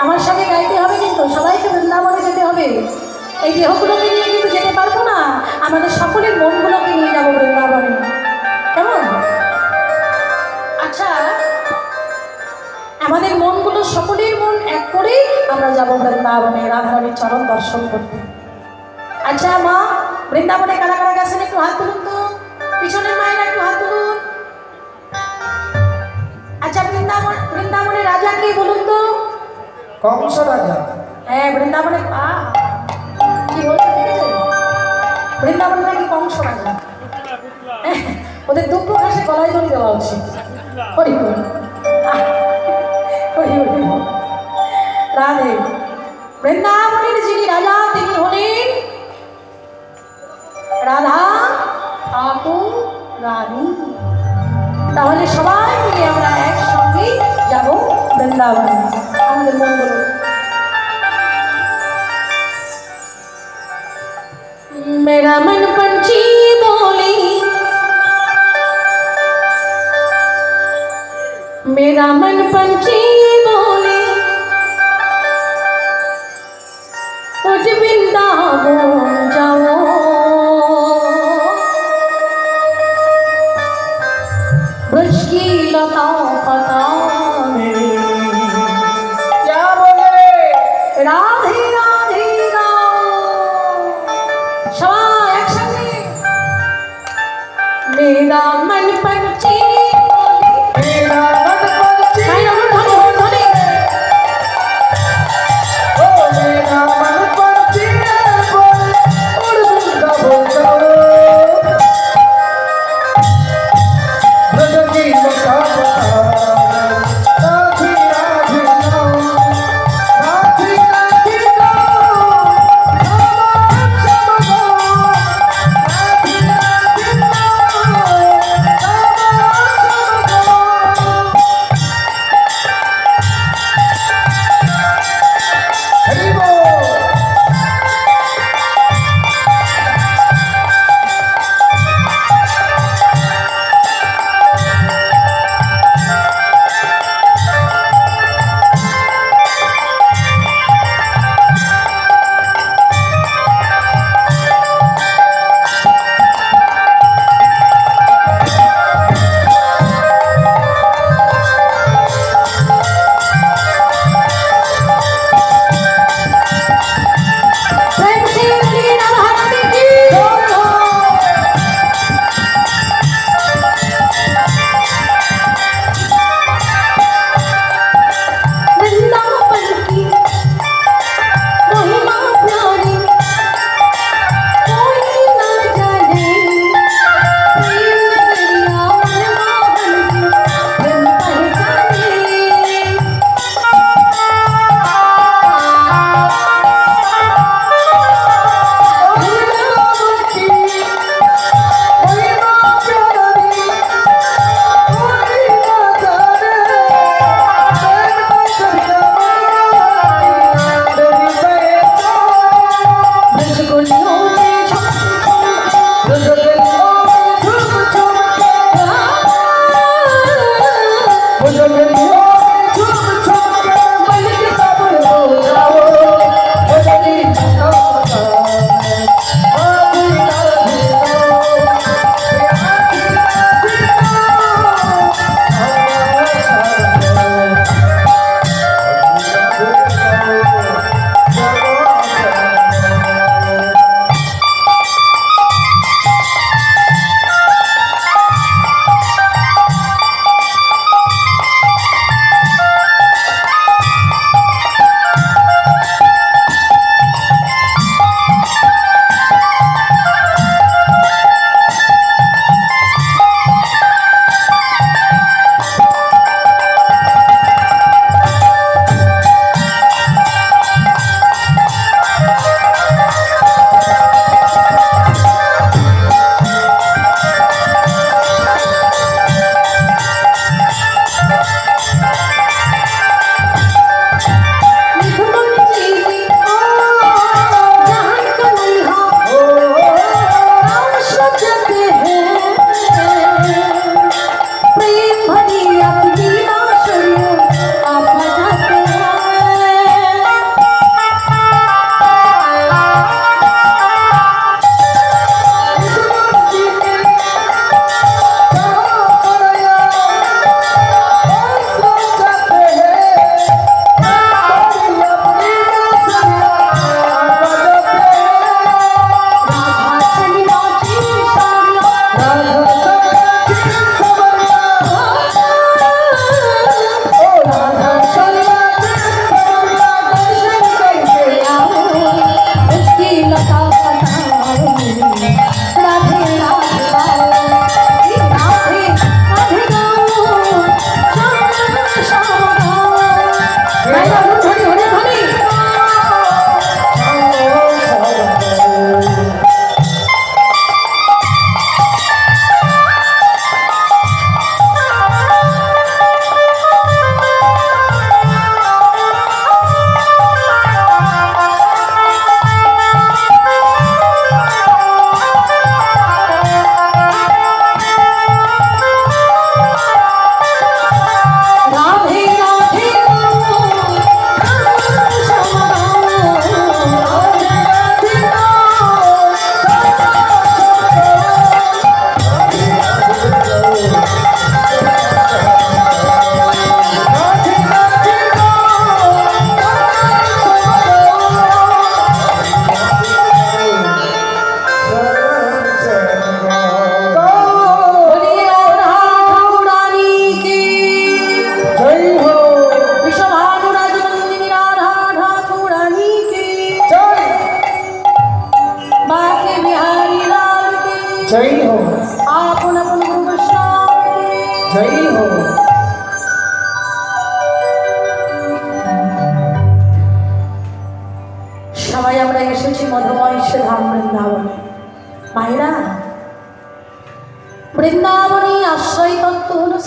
আমার সঙ্গে গাইতে হবে কিন্তু, সবাইকে বৃন্দাবনে যেতে হবে। এই দেহগুলোকে নিয়ে কিন্তু যেতে পারব না। আমাদের সকলের মনগুলোকে নিয়ে যাব বৃন্দাবনে। কেমন? আচ্ছা আমাদের মনগুলো সকলের মন এক করেই আমরা যাব বৃন্দাবনে রাধারণীর চরণ দর্শন করতে। আচ্ছা মা, বৃন্দাবনে কারা কারা গেছেন একটু হাত তুলুন তো। কংস রাজা হ্যাঁ বৃন্দাবনে কি বলছে বৃন্দাবনে নাকি কংস রাজা ওদের দুঃখ ঘাসে গলায় দড়ি দেওয়া উচিত। হরি হরি। রাধে। বৃন্দাবনের যিনি রাজা, তিনি হলেন রাধা ঠাকুর রানী। তাহলে সবাই মিলে আমরা একসঙ্গেই যাব বৃন্দাবন। निर्माण मेरा मन पंछी बोले। मेरा मन पंछी बोले। मुझ वृंदावन जाओ। ब्रज की लताओं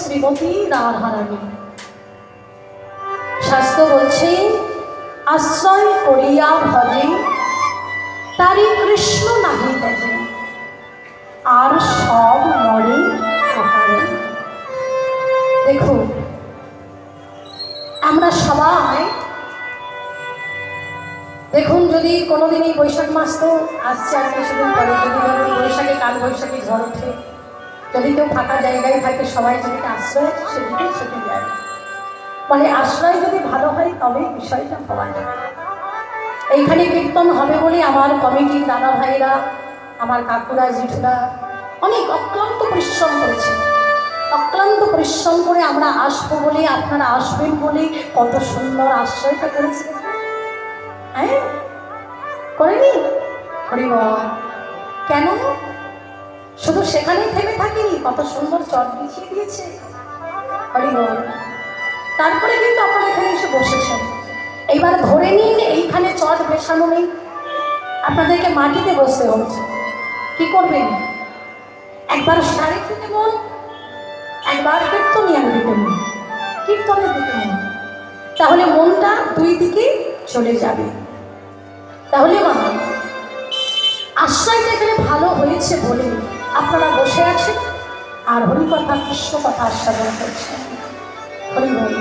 শ্রীমতী রাধারানী। শাস্ত্র বলছে, আশ্রয় করিয়া ভজে তারি কৃষ্ণ নাহি তেজে, আর সব মরে অকালে দেখুন, আমরা সবাই, দেখুন যদি কোনোদিনই বৈশাখ মাস তো আসছে, আর কিছুদিন পরে যদি বৈশাখে কাল বৈশাখে ঝড় ওঠে যদি কেউ ফাঁকা জায়গায় থাকে, সবাই যেদিকে আশ্রয় সেদিকে ছুটে যায় মানে আশ্রয় যদি ভালো হয় তবে বিষয়টা হওয়া যায় এইখানে কীর্তন হবে বলে আমার কমিটির দাদা ভাইরা, আমার কাকুরা, জেঠুরা অনেক অক্লান্ত পরিশ্রম করেছে। অক্লান্ত পরিশ্রম করে আমরা আসব বলে, আপনারা আসবেন বলে কত সুন্দর আশ্রয়টা করেছে। হ্যাঁ? করেনি? হরিব কেন? শুধু সেখানেই থেমে থাকিনি, কত সুন্দর চট বিছিয়ে দিয়েছে। হরিব তারপরে কিন্তু আপনারা এখানে এসে বসেছেন। এইবার ধরে নিন, এইখানে চট বেসানো নেই। আপনাদেরকে মাটিতে বসতে হচ্ছে। কি করবেন? একবার শাড়ির দিকে মন একবার কীর্তনিয়ার দিকে মন কীর্তনের দিকে মন তাহলে মনটা দুই দিকে চলে যাবে। তাহলে মা আশ্রয়টা এখানে ভালো হয়েছে বলে আপনারা বসে আছেন আর হরিকথা কৃষ্ণ কথা আস্বাদন করছেন। হরি বল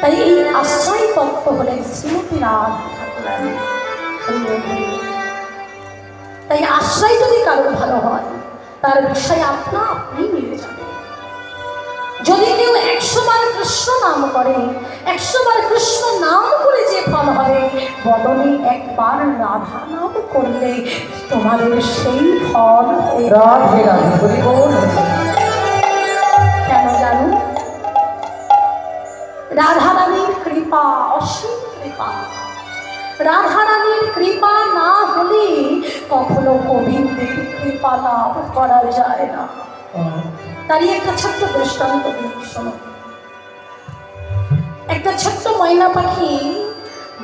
তাই এই আশ্রয় তত্ত্ব হলেন শ্রীমতী হরি হরি। তাই আশ্রয় যদি কারোর ভালো হয়, তার বিষয় আপনা আপনি মিলে যাবে যদি কেউ একশো বার কৃষ্ণ নাম করে, একশো বার কৃষ্ণ নাম করে হবে বদলে একবার রাধা নাম করলে তোমাদের সেই ফল রাধে রাধে কেন জানো? রাধারানীর কৃপা অসীম কৃপা। রাধারানীর কৃপা না হলে কখনো গোবিন্দের কৃপা লাভ করা যায় না। তারই একটা ছোট্ট দৃষ্টান্ত শোনো। একটা ছোট্ট ময়না পাখি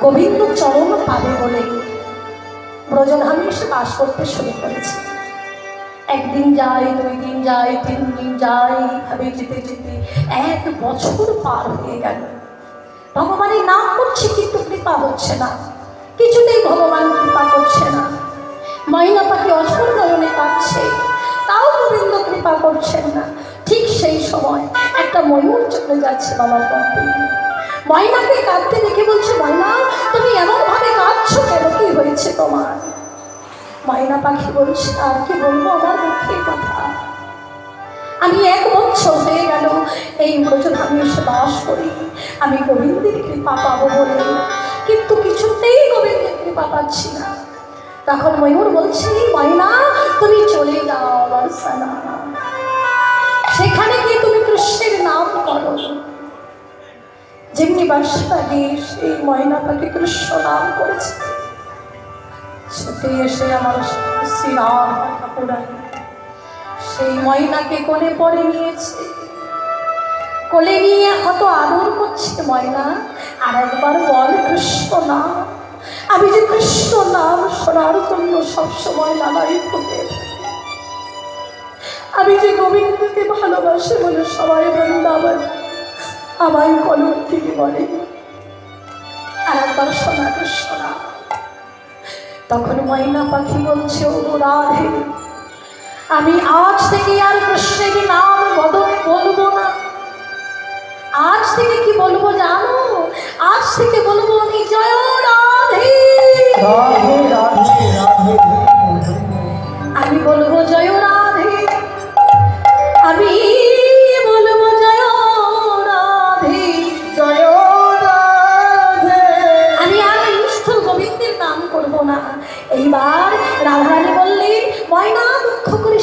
গোবিন্দ চরণ পাবে বলে ব্রজধামে এসে বাস করতে শুরু করেছে। একদিন যায় দুই দিন যায় তিন দিন যায় এইভাবে যেতে যেতে এক বছর পার হয়ে গেল। ভগবানের নাম করছে কিন্তু কৃপা হচ্ছে না। কিছুতেই ভগবান কৃপা করছে না। ময়না পাখি অঝর নয়নে তাও গোবিন্দ কৃপা করছেন না। ঠিক সেই সময় একটা ময়ূর চলে যাচ্ছে বাবা পথে। ময়নাকে কাঁদতে দেখে বলছে ময়না তুমি এমন ভাবে কাঁদছো কেন? কি হয়েছে তোমার? ময়না পাখি বলছে, আর কি বলব আমার মুখের কথা? আমি এক বছর হয়ে গেল, এই ব্রজন আমি এসে বাস করি। আমি গোবিন্দের কৃপা পাবো বলে। কিন্তু কিছুতেই গোবিন্দের কৃপা পাচ্ছি না। তখন ময়ূর বলছি ময়না তুমি চলে যাও আমার সেখানে গিয়ে তুমি কৃষ্ণের নাম করো। যেমনি বার্ষিক আগে সেই ময়নাটাকে কৃষ্ণ নাম করেছে। ছুটে এসে আমার সেই ময়নাকে কোলে পরে নিয়েছে। কোলে নিয়ে কত আদর করছে ময়না, আর একবার বল কৃষ্ণ নাম। আমি যে কৃষ্ণ নাম শোনার জন্য সবসময় লালাই হতে আমি যে গোবিন্দকে ভালোবাসি বলে সবাই বৃন্দাবন আমায় কলম থেকে বলে। আর একবার কৃষ্ণ নাম তখন ময়না পাখি বলছে ও রাধে আমি আজ থেকে আর কৃষ্ণের নাম বদল বলব না। আজ থেকে কি বলব জানো? আজ থেকে বলব আমি জয় রাধে রাধে রাধে।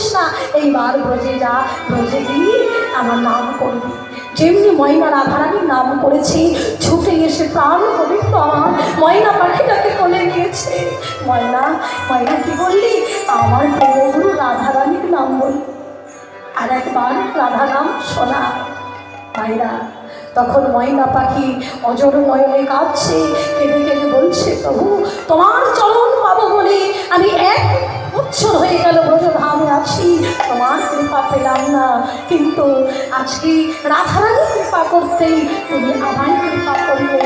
করিস না। এইবার ব্রজে যা, ব্রজে আমার নাম করবি। যেমনি ময়না রাধারানীর নাম করেছি, ছুটে এসে প্রাণ গোবিন্দ আমার। ময়না পাখিটাকে কোলে নিয়েছে। ময়না ময়না, কি বললি? আমার প্রেমগুরু রাধারানীর নাম বললি আর একবার রাধা নাম শোনা। ভাইরা তখন ময়না পাখি অজর ময়নে কাঁদছে, কেঁদে কেঁদে বলছে, প্রভু, তোমার চরণ পাবো বলে আমি এক বছর হয়ে গেল ব্রজধামে আছি তোমার কৃপা পেলাম না কিন্তু আজকে রাধারানী কৃপা করতেই তুমি আমায় কৃপা করলে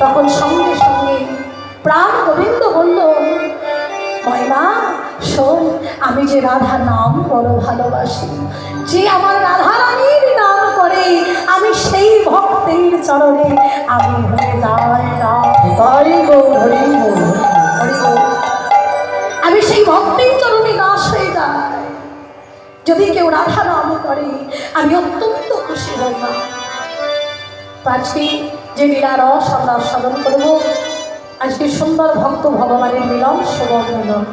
তখন সঙ্গে সঙ্গে প্রাণ গোবিন্দ বলল ময়না শোন আমি যে রাধা নাম বড় ভালোবাসি যে আমার রাধা রানীর নাম করে আমি সেই ভক্তের চরণে আমি হয়ে যাই রাম। আমি সেই ভক্তের চরণে দাস হয়ে যাই। যদি কেউ রাধা নাম করে, আমি অত্যন্ত খুশি হই না আজকে যে লীলা রস আমরা সাধন করব। আজকে সুন্দর ভক্ত ভগবানের মিলন সুবর মিলন।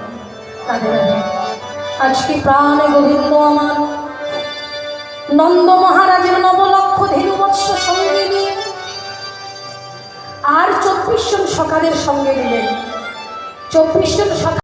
আজকে প্রাণে গোবিন্দ আমার। নন্দ মহারাজের নবলক্ষ ধীরু বৎস সঙ্গে নিয়ে আর চব্বিশ জন সকালের সঙ্গে নিলেন চব্বিশ জন সকাল